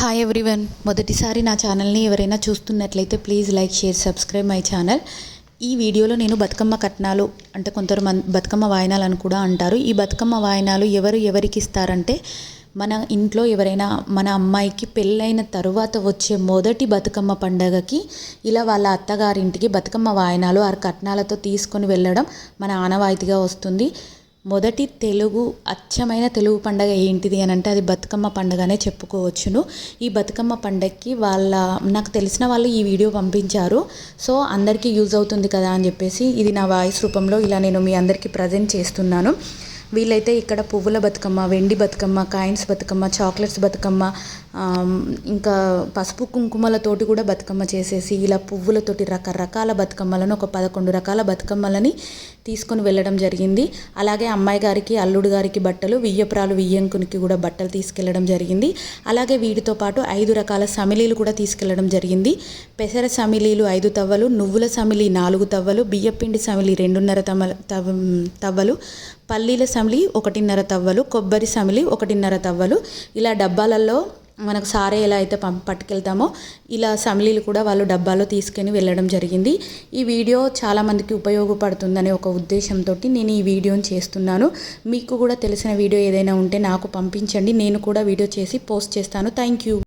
Hi everyone మొదటిసారి నా ఛానల్ని ఎవరైనా చూస్తున్నట్లయితే please like share subscribe my channel ఈ వీడియోలో నేను బతుకమ్మ కట్నాలు అంటే కొందరు బతుకమ్మ వాయనాలు అని కూడా అంటారు. ఈ బతుకమ్మ వాయనాలు ఎవరు ఎవరికి ఇస్తారంటే మన ఇంట్లో ఎవరైనా మన అమ్మాయికి పెళ్ళైన తరువాత వచ్చే మొదటి బతుకమ్మ పండగకి ఇలా వాళ్ళ అత్తగారింటికి బతుకమ్మ వాయనాలు ఆ కట్నాలతో తీసుకొని వెళ్ళడం మన ఆనవాయితీగా వస్తుంది. మొదటి తెలుగు అచ్చమైన తెలుగు పండగ ఏంటిది అని అంటే అది బతుకమ్మ పండగనే చెప్పుకోవచ్చును. ఈ బతుకమ్మ పండగకి వాళ్ళ నాకు తెలిసిన వాళ్ళు ఈ వీడియో పంపించారు. సో అందరికీ యూజ్ అవుతుంది కదా అని చెప్పేసి ఇది నా వాయిస్ రూపంలో ఇలా నేను మీ అందరికీ ప్రజెంట్ చేస్తున్నాను. వీళ్ళైతే ఇక్కడ పువ్వుల బతుకమ్మ వెండి బతుకమ్మ కాయిన్స్ బతుకమ్మ చాక్లెట్స్ బతుకమ్మ ఇంకా పసుపు కుంకుమలతోటి కూడా బతుకమ్మ చేసేసి ఇలా పువ్వులతోటి రకరకాల బతుకమ్మలను ఒక పదకొండు రకాల బతుకమ్మలని తీసుకొని వెళ్ళడం జరిగింది. అలాగే అమ్మాయి గారికి అల్లుడు గారికి బట్టలు వియ్యపురాలు వియ్యంకునికి కూడా బట్టలు తీసుకెళ్ళడం జరిగింది. అలాగే వీటితో పాటు ఐదు రకాల సమిలీలు కూడా తీసుకెళ్ళడం జరిగింది. పెసర సమిలీలు ఐదు తవ్వలు నువ్వుల సమిలి నాలుగు తవ్వలు బియ్యపిండి సమిలి రెండున్నర తమ తవ్వలు పల్లీల సమిలి ఒకటిన్నర తవ్వలు కొబ్బరి సమిలి ఒకటిన్నర తవ్వలు. ఇలా డబ్బాలలో మనకు సారే ఎలా అయితే పం పట్టుకెళ్తామో ఇలా సమిలీలు కూడా వాళ్ళు డబ్బాలో తీసుకొని వెళ్ళడం జరిగింది. ఈ వీడియో చాలామందికి ఉపయోగపడుతుందనే ఒక ఉద్దేశంతో నేను ఈ వీడియోని చేస్తున్నాను. మీకు కూడా తెలిసిన వీడియో ఏదైనా ఉంటే నాకు పంపించండి. నేను కూడా వీడియో చేసి పోస్ట్ చేస్తాను. Thank you.